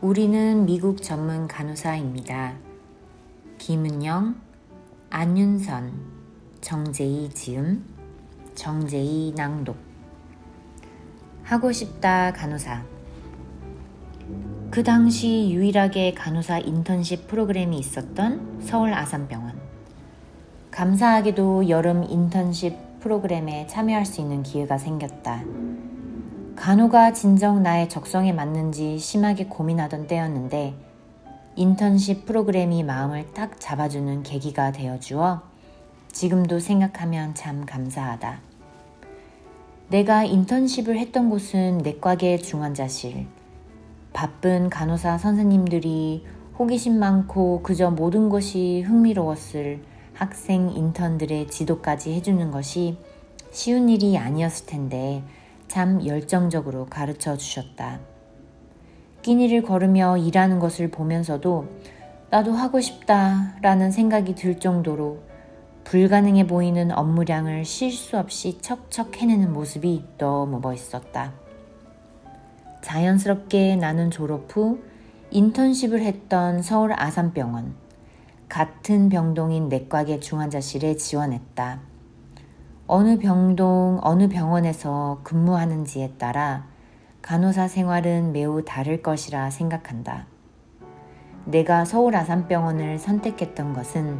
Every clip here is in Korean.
우리는 미국 전문 간호사입니다. 김은영, 안윤선, 정재희 지음, 정재희 낭독. 하고 싶다 간호사. 그 당시 유일하게 간호사 인턴십 프로그램이 있었던 서울 아산병원. 감사하게도 여름 인턴십 프로그램에 참여할 수 있는 기회가 생겼다. 간호가 진정 나의 적성에 맞는지 심하게 고민하던 때였는데 인턴십 프로그램이 마음을 딱 잡아주는 계기가 되어 주어 지금도 생각하면 참 감사하다. 내가 인턴십을 했던 곳은 내과계 중환자실. 바쁜 간호사 선생님들이 호기심 많고 그저 모든 것이 흥미로웠을 학생 인턴들의 지도까지 해주는 것이 쉬운 일이 아니었을 텐데 참 열정적으로 가르쳐 주셨다. 끼니를 걸으며 일하는 것을 보면서도 나도 하고 싶다 라는 생각이 들 정도로 불가능해 보이는 업무량을 실수 없이 척척 해내는 모습이 너무 멋있었다. 자연스럽게 나는 졸업 후 인턴십을 했던 서울 아산병원, 같은 병동인 내과계 중환자실에 지원했다. 어느 병동, 어느 병원에서 근무하는지에 따라 간호사 생활은 매우 다를 것이라 생각한다. 내가 서울 아산병원을 선택했던 것은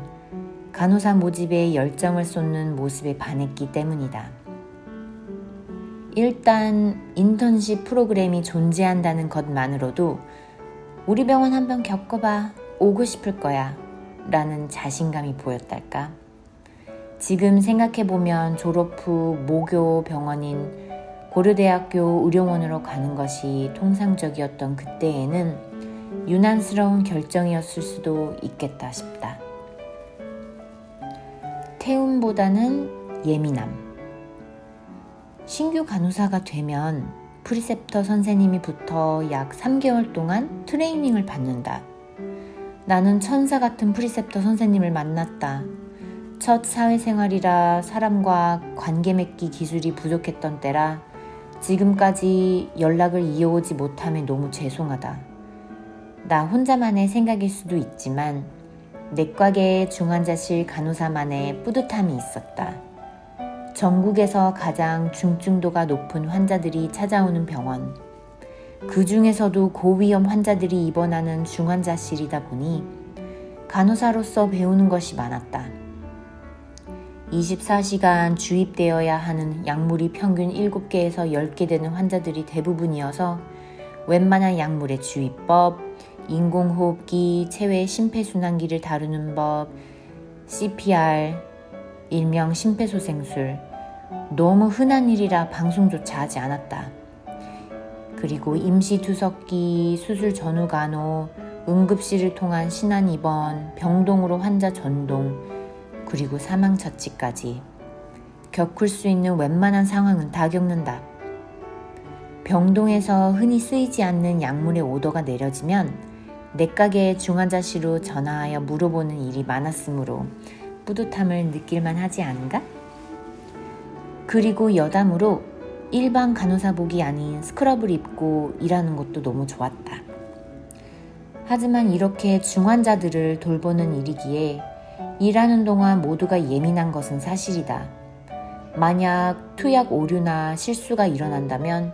간호사 모집에 열정을 쏟는 모습에 반했기 때문이다. 일단 인턴십 프로그램이 존재한다는 것만으로도 우리 병원 한번 겪어봐 오고 싶을 거야 라는 자신감이 보였달까? 지금 생각해보면 졸업 후 모교 병원인 고려대학교 의료원으로 가는 것이 통상적이었던 그때에는 유난스러운 결정이었을 수도 있겠다 싶다. 태움보다는 예민함. 신규 간호사가 되면 프리셉터 선생님이 붙어 약 3개월 동안 트레이닝을 받는다. 나는 천사 같은 프리셉터 선생님을 만났다. 첫 사회생활이라 사람과 관계 맺기 기술이 부족했던 때라 지금까지 연락을 이어오지 못함에 너무 죄송하다. 나 혼자만의 생각일 수도 있지만 내과계 중환자실 간호사만의 뿌듯함이 있었다. 전국에서 가장 중증도가 높은 환자들이 찾아오는 병원. 그 중에서도 고위험 환자들이 입원하는 중환자실이다 보니 간호사로서 배우는 것이 많았다. 24시간 주입되어야 하는 약물이 평균 7개에서 10개 되는 환자들이 대부분이어서 웬만한 약물의 주입법, 인공호흡기, 체외 심폐순환기를 다루는 법, CPR, 일명 심폐소생술, 너무 흔한 일이라 방송조차 하지 않았다. 그리고 임시투석기, 수술 전후 간호, 응급실을 통한 신안 입원, 병동으로 환자 전동, 그리고 사망 처치까지 겪을 수 있는 웬만한 상황은 다 겪는다. 병동에서 흔히 쓰이지 않는 약물의 오더가 내려지면 내가게 중환자실로 전화하여 물어보는 일이 많았으므로 뿌듯함을 느낄만 하지 않은가? 그리고 여담으로 일반 간호사복이 아닌 스크럽을 입고 일하는 것도 너무 좋았다. 하지만 이렇게 중환자들을 돌보는 일이기에 일하는 동안 모두가 예민한 것은 사실이다. 만약 투약 오류나 실수가 일어난다면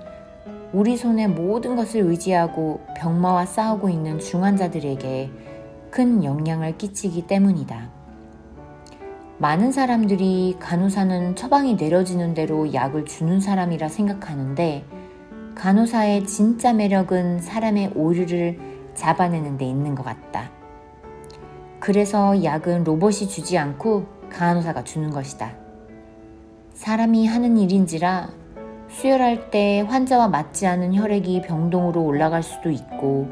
우리 손에 모든 것을 의지하고 병마와 싸우고 있는 중환자들에게 큰 영향을 끼치기 때문이다. 많은 사람들이 간호사는 처방이 내려지는 대로 약을 주는 사람이라 생각하는데 간호사의 진짜 매력은 사람의 오류를 잡아내는 데 있는 것 같다. 그래서 약은 로봇이 주지 않고 간호사가 주는 것이다. 사람이 하는 일인지라 수혈할 때 환자와 맞지 않은 혈액이 병동으로 올라갈 수도 있고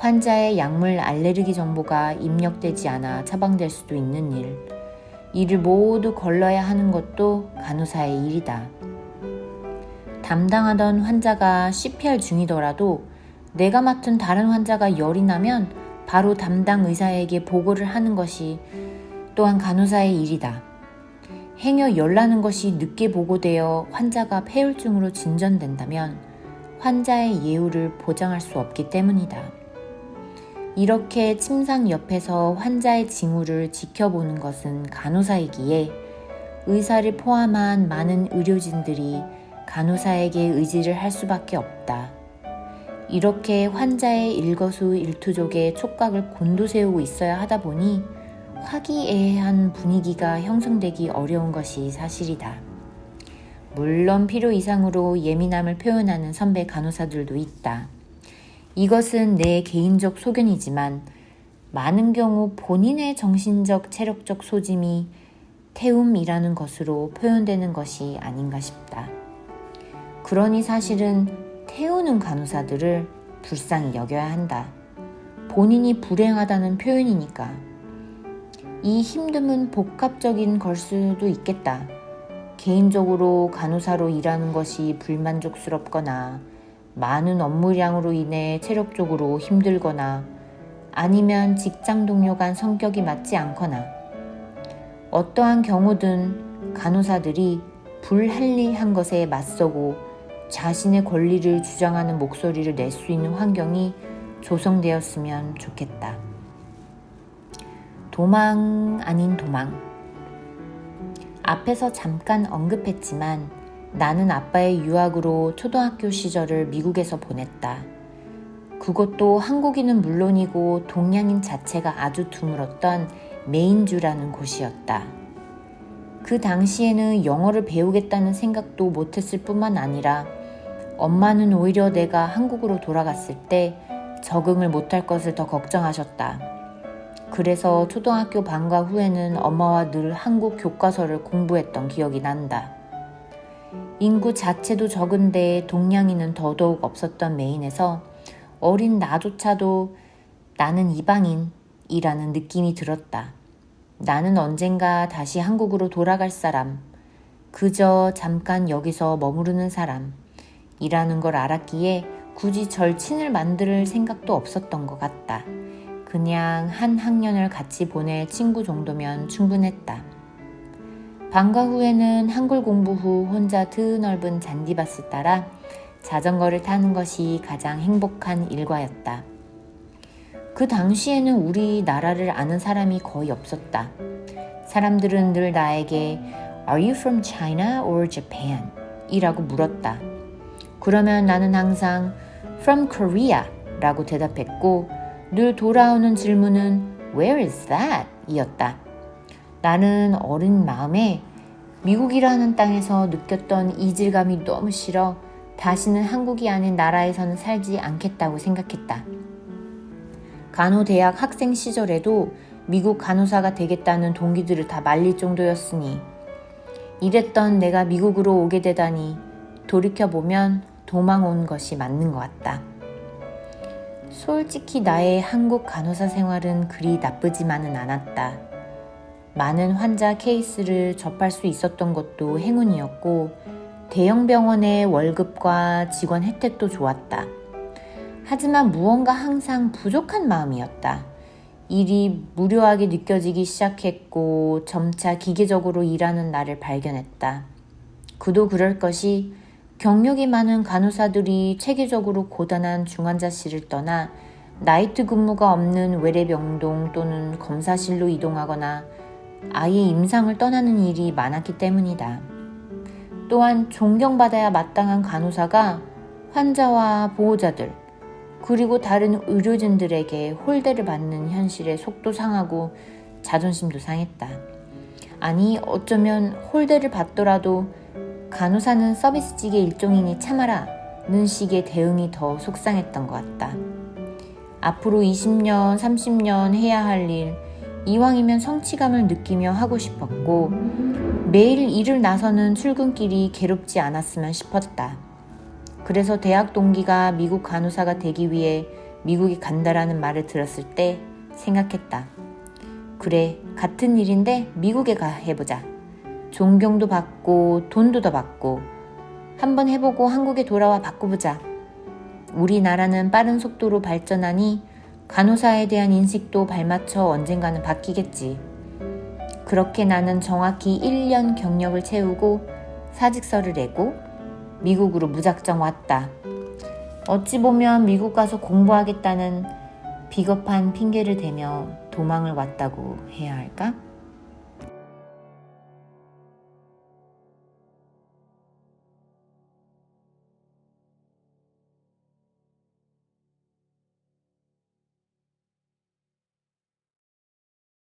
환자의 약물 알레르기 정보가 입력되지 않아 처방될 수도 있는 일. 이를 모두 걸러야 하는 것도 간호사의 일이다. 담당하던 환자가 CPR 중이더라도 내가 맡은 다른 환자가 열이 나면 바로 담당 의사에게 보고를 하는 것이 또한 간호사의 일이다. 행여 열나는 것이 늦게 보고되어 환자가 폐혈증으로 진전된다면 환자의 예우를 보장할 수 없기 때문이다. 이렇게 침상 옆에서 환자의 징후를 지켜보는 것은 간호사이기에 의사를 포함한 많은 의료진들이 간호사에게 의지를 할 수밖에 없다. 이렇게 환자의 일거수일투족에 촉각을 곤두세우고 있어야 하다 보니 화기애애한 분위기가 형성되기 어려운 것이 사실이다. 물론 필요 이상으로 예민함을 표현하는 선배 간호사들도 있다. 이것은 내 개인적 소견이지만 많은 경우 본인의 정신적 체력적 소짐이 태움이라는 것으로 표현되는 것이 아닌가 싶다. 그러니 사실은 태우는 간호사들을 불쌍히 여겨야 한다. 본인이 불행하다는 표현이니까. 이 힘듦은 복합적인 걸 수도 있겠다. 개인적으로 간호사로 일하는 것이 불만족스럽거나 많은 업무량으로 인해 체력적으로 힘들거나 아니면 직장 동료 간 성격이 맞지 않거나 어떠한 경우든 간호사들이 불합리한 것에 맞서고 자신의 권리를 주장하는 목소리를 낼 수 있는 환경이 조성되었으면 좋겠다. 도망 아닌 도망. 앞에서 잠깐 언급했지만 나는 아빠의 유학으로 초등학교 시절을 미국에서 보냈다. 그것도 한국인은 물론이고 동양인 자체가 아주 드물었던 메인주라는 곳이었다. 그 당시에는 영어를 배우겠다는 생각도 못했을 뿐만 아니라 엄마는 오히려 내가 한국으로 돌아갔을 때 적응을 못할 것을 더 걱정하셨다. 그래서 초등학교 방과 후에는 엄마와 늘 한국 교과서를 공부했던 기억이 난다. 인구 자체도 적은데 동양인은 더더욱 없었던 메인에서 어린 나조차도 나는 이방인이라는 느낌이 들었다. 나는 언젠가 다시 한국으로 돌아갈 사람, 그저 잠깐 여기서 머무르는 사람 이라는 걸 알았기에 굳이 절친을 만들 생각도 없었던 것 같다. 그냥 한 학년을 같이 보낼 친구 정도면 충분했다. 방과 후에는 한글 공부 후 혼자 드넓은 잔디밭을 따라 자전거를 타는 것이 가장 행복한 일과였다. 그 당시에는 우리나라를 아는 사람이 거의 없었다. 사람들은 늘 나에게 Are you from China or Japan? 이라고 물었다. 그러면 나는 항상 From Korea 라고 대답했고 늘 돌아오는 질문은 Where is that? 이었다. 나는 어린 마음에 미국이라는 땅에서 느꼈던 이질감이 너무 싫어 다시는 한국이 아닌 나라에서는 살지 않겠다고 생각했다. 간호대학 학생 시절에도 미국 간호사가 되겠다는 동기들을 다 말릴 정도였으니 이랬던 내가 미국으로 오게 되다니 돌이켜보면 도망 온 것이 맞는 것 같다. 솔직히 나의 한국 간호사 생활은 그리 나쁘지만은 않았다. 많은 환자 케이스를 접할 수 있었던 것도 행운이었고 대형 병원의 월급과 직원 혜택도 좋았다. 하지만 무언가 항상 부족한 마음이었다. 일이 무료하게 느껴지기 시작했고 점차 기계적으로 일하는 나를 발견했다. 그도 그럴 것이 경력이 많은 간호사들이 체계적으로 고단한 중환자실을 떠나 나이트 근무가 없는 외래병동 또는 검사실로 이동하거나 아예 임상을 떠나는 일이 많았기 때문이다. 또한 존경받아야 마땅한 간호사가 환자와 보호자들, 그리고 다른 의료진들에게 홀대를 받는 현실에 속도 상하고 자존심도 상했다. 아니, 어쩌면 홀대를 받더라도 간호사는 서비스직의 일종이니 참아라. 는 식의 대응이 더 속상했던 것 같다. 앞으로 20년, 30년 해야 할 일, 이왕이면 성취감을 느끼며 하고 싶었고 매일 일을 나서는 출근길이 괴롭지 않았으면 싶었다. 그래서 대학 동기가 미국 간호사가 되기 위해 미국에 간다라는 말을 들었을 때 생각했다. 그래, 같은 일인데 미국에 가 해보자. 존경도 받고 돈도 더 받고 한번 해보고 한국에 돌아와 바꿔보자. 우리나라는 빠른 속도로 발전하니 간호사에 대한 인식도 발맞춰 언젠가는 바뀌겠지. 그렇게 나는 정확히 1년 경력을 채우고 사직서를 내고 미국으로 무작정 왔다. 어찌 보면 미국 가서 공부하겠다는 비겁한 핑계를 대며 도망을 왔다고 해야 할까?